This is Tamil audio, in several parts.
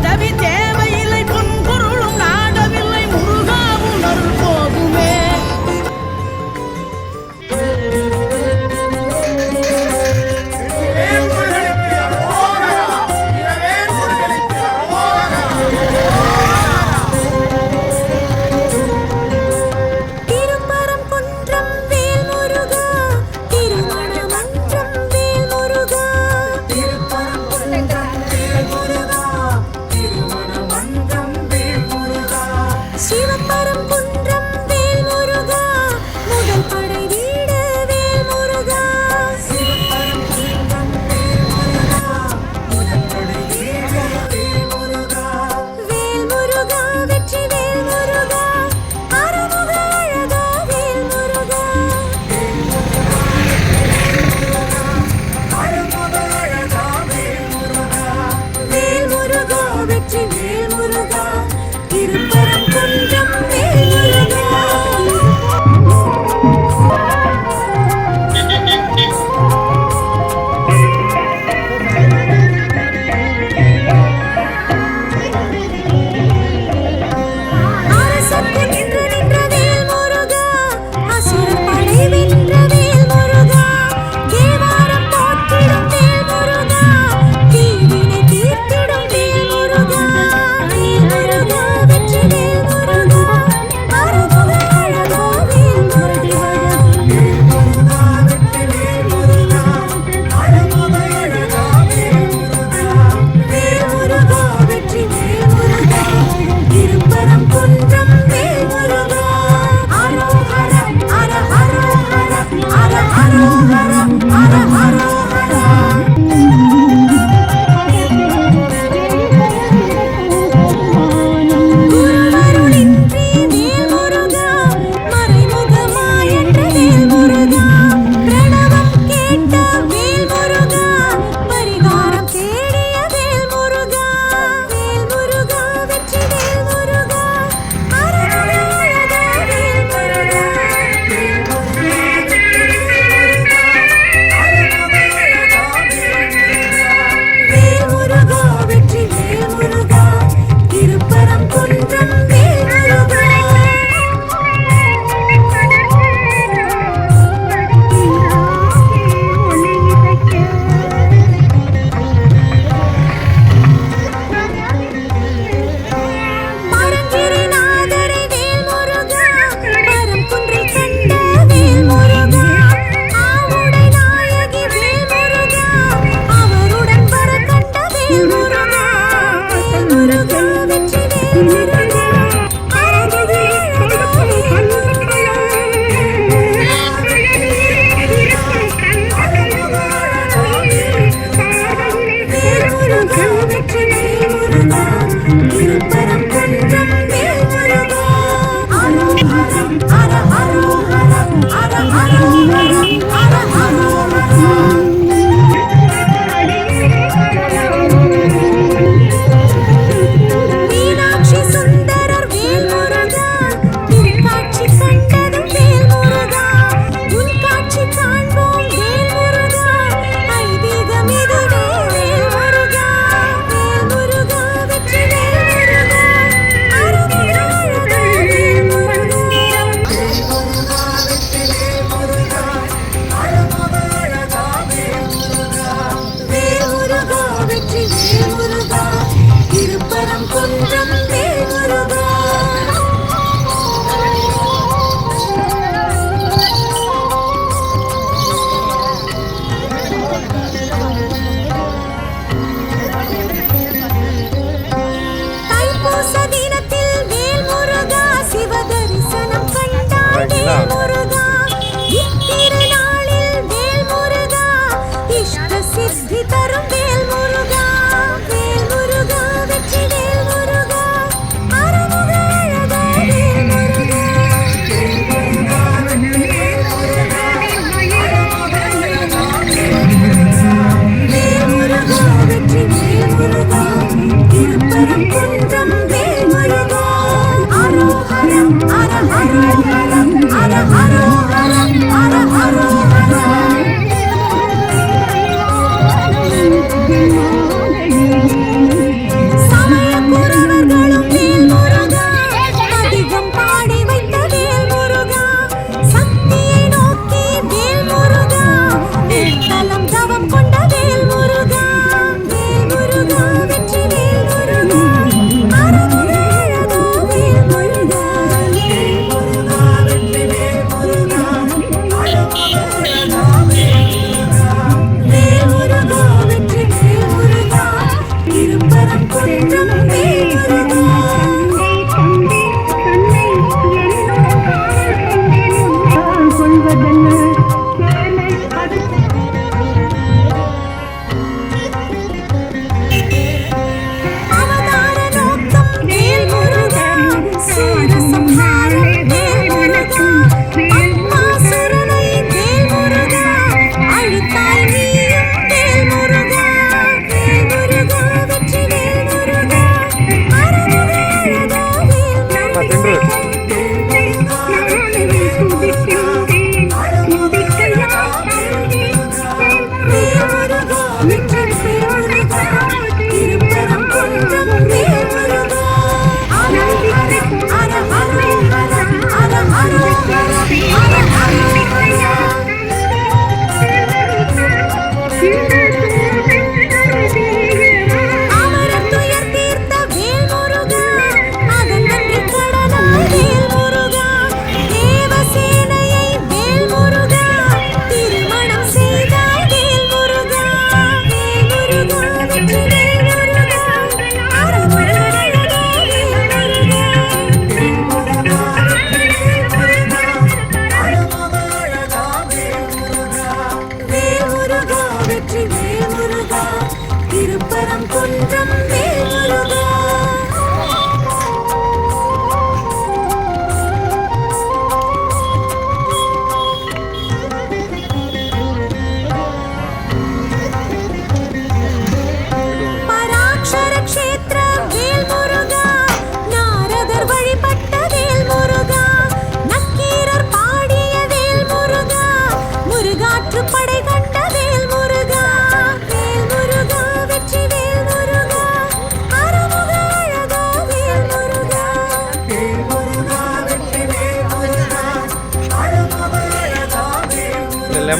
再拼点。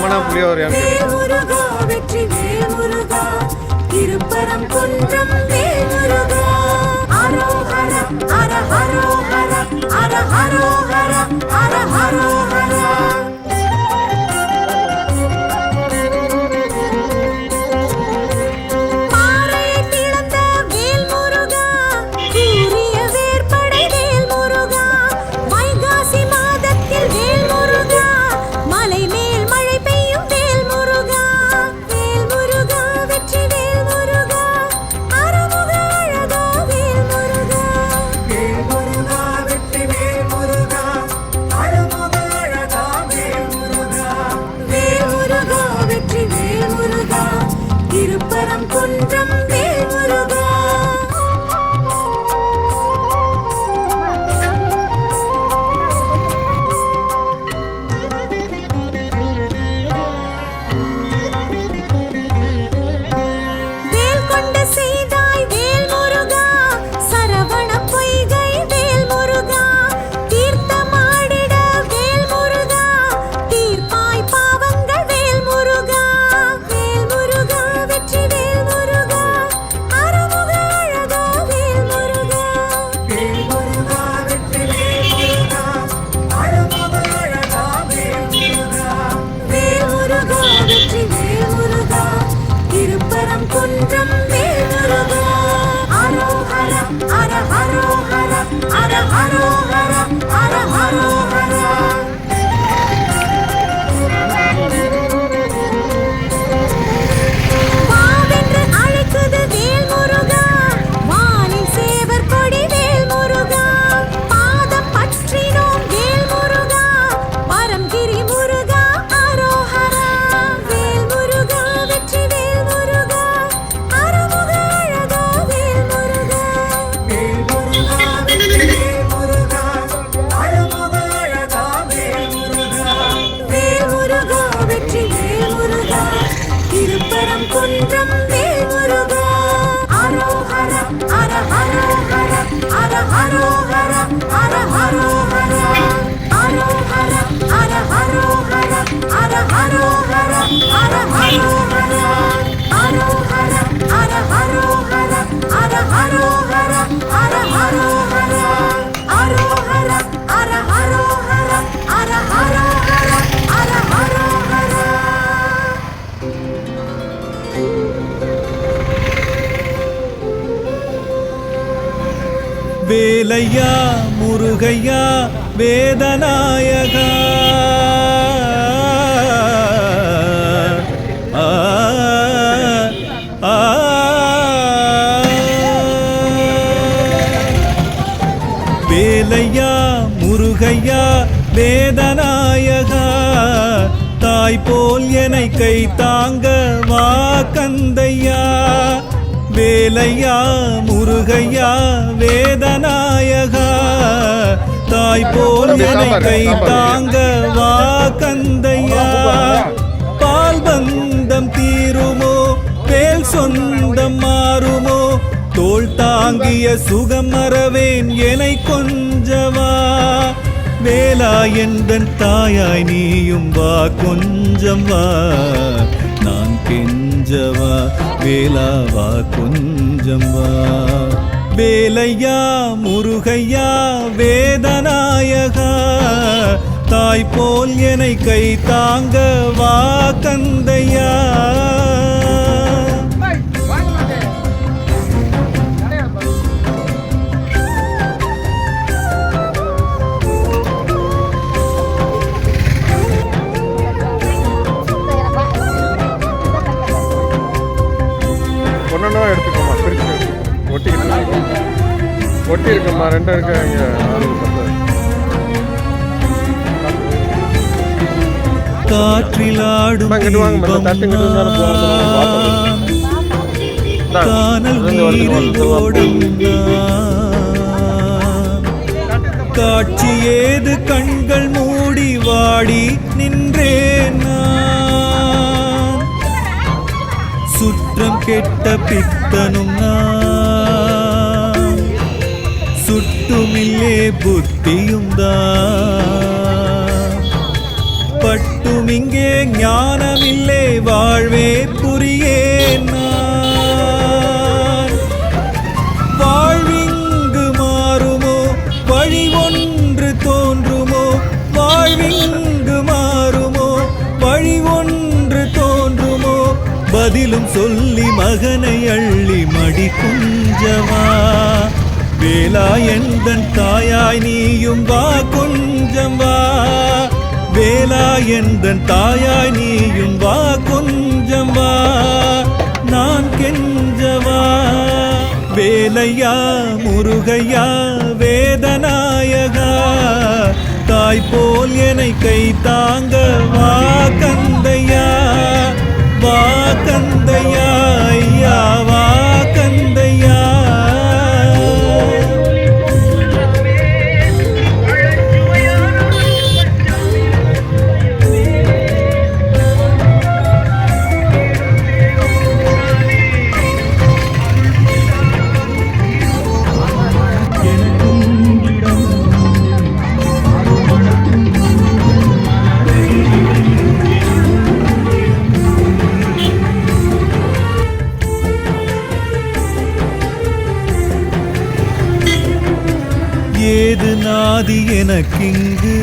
இந்த லெமனா புளியோதரையான்னு முருகையா வேதநாயகா. ஆ, வேலையா முருகையா வேதநாயகா. தாய் போல் என்னை கை தாங்க வா கந்தையா. வேலையா முருகையா வேதநாயகா. தாய் போல் என்னை கை தாங்க வா கந்தையா. பால் பந்தம் தீருமோ வேல் சொந்தம் மாறுமோ தோள் தாங்கிய சுகம் மறவேன் எனை கொஞ்சவா. வேலா எந்தன் தாயாய் நீயும் வா கொஞ்சம் வா. நான் கெஞ்சவா? வேலா வா கொஞ்சம் வா வேலையா? முருகையா? வேதநாயகா? தாய் போல் என்னை கை தாங்க வா கந்தையா இருந்து வருது, நீரில் வருது, ஓடும் நான். காட்சி ஏது கண்கள் மூடி வாடி நின்றேன் நான். சுற்றம் கெட்ட பித்தனும் நான் புத்தியும் பட்டும் இங்கே ஞானமில்லே வாழ்வே புரியேன் வாழ்விங்கு மாறுமோ வழி ஒன்று தோன்றுமோ வாழ்விங்கு மாறுமோ வழி ஒன்று தோன்றுமோ பதிலும் சொல்லி மகனை அள்ளி மடி குஞ்சவா. வேலா எந்தன் தாயாய் நீயும் வா கொஞ்சம் வா. வேலா எந்தன் தாயாய் நீயும் வா கொஞ்சம் வா. நான் கெஞ்சவா. வேலையா முருகையா வேதநாயகா. தாய் போல் என்னை கை தாங்க வா கந்தையா. வா கந்தையா ஐயாவா எனக்கிங்கு.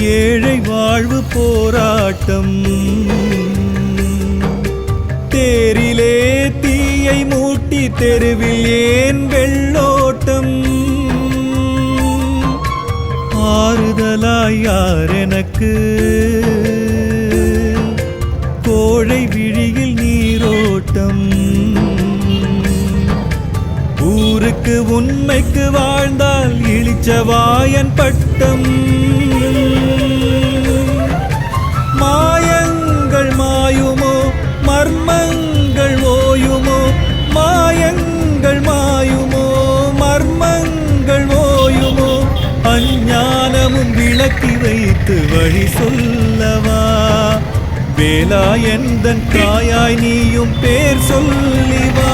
ஏழை வாழ்வு போராட்டம். தேரிலே தீயை மூட்டி தெருவில் ஏன் வெள்ளோட்டம்? ஆறுதலாய் யார் எனக்கு? கோழை விழிய ஊருக்கு உண்மைக்கு வாழ்ந்தால் இளிச்சவாயன் பட்டம். மாயங்கள் மாயுமோ மர்மங்கள் ஓயுமோ மாயங்கள் மாயுமோ மர்மங்கள் ஓயுமோ அஞ்ஞானமும் விளக்கி வைத்து வழி சொல்லவா? வேலா எந்தன் தாயாய் நீயும் பேர் சொல்லிவா?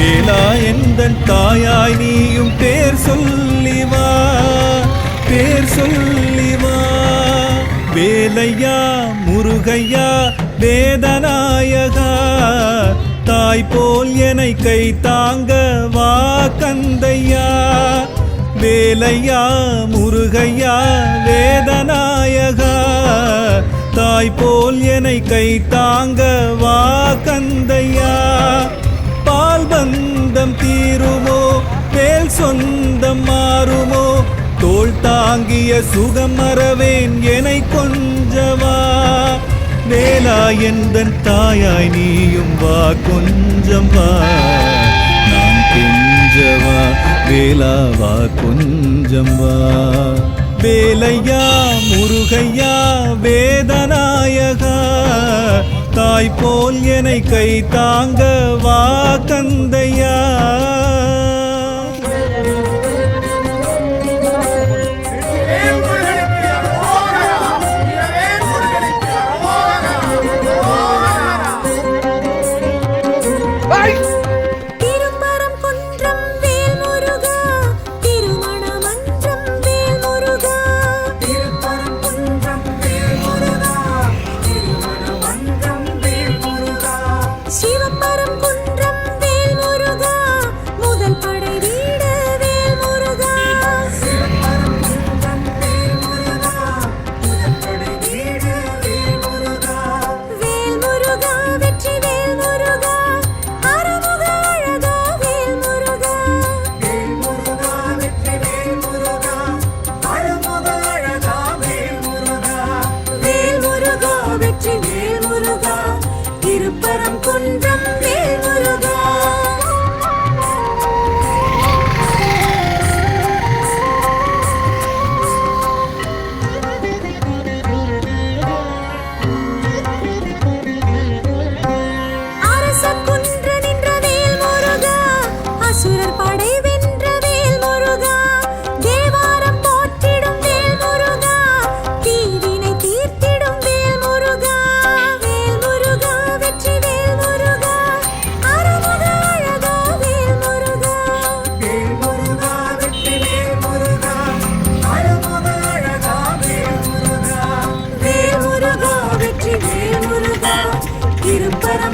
வேலா எந்தன் தாயாய் நீயும் பேர் சொல்லிவா பேர் சொல்லிவா வேலையா முருகையா வேதநாயகா தாய் போல் என்னை கை தாங்க வா கந்தையா. வேலையா முருகையா வேதநாயகா தாய் போல் என்னை கை தாங்க வா கந்தையா. பால் பந்தம் தீருமோ மேல் சொந்தம் மாறுமோ தோல் தாங்கிய சுகம் மறவேன் என கொஞ்சவா? வேலா எந்தன் தாயாய் நீயும் வா கொஞ்சம் வா. நான் கொஞ்சவா? வேலா வா கொஞ்சம் வா. வேலையா முருகையா வேதநாயகா தாய் போல் என்னை கை தாங்க வா தந்தையா.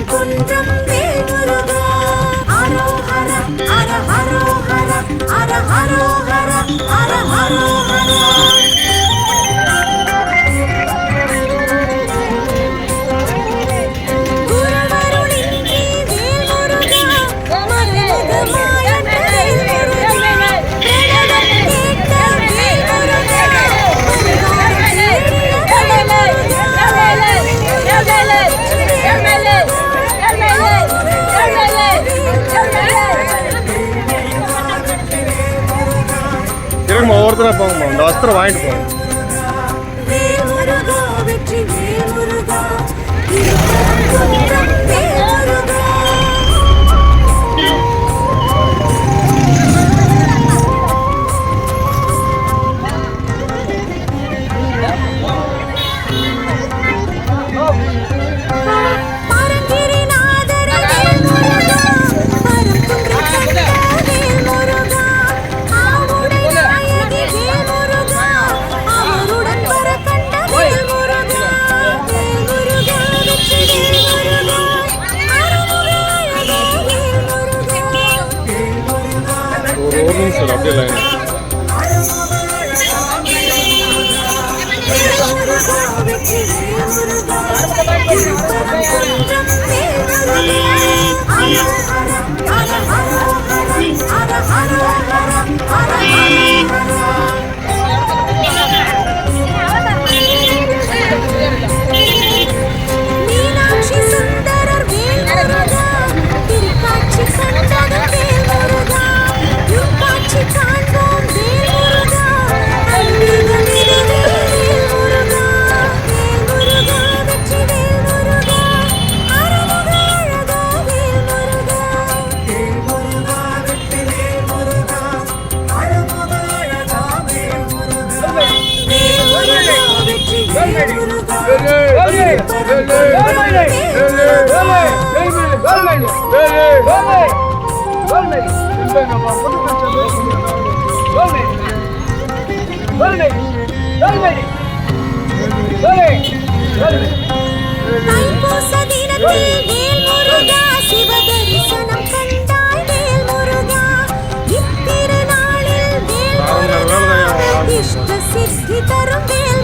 குன்றம் வேல் முருகா ஹரோஹர ஹர ஹரோஹர ஹர ஹரோஹர ஹர ஹரோஹர பிரார்த்தனை போங்க இந்த வஸ்திரம் வாங்கிட்டு போங்க ஒரு நிமிஷம் அப்படியே லைன் Thank. இஷ்ட சித்தி தரும் வேல்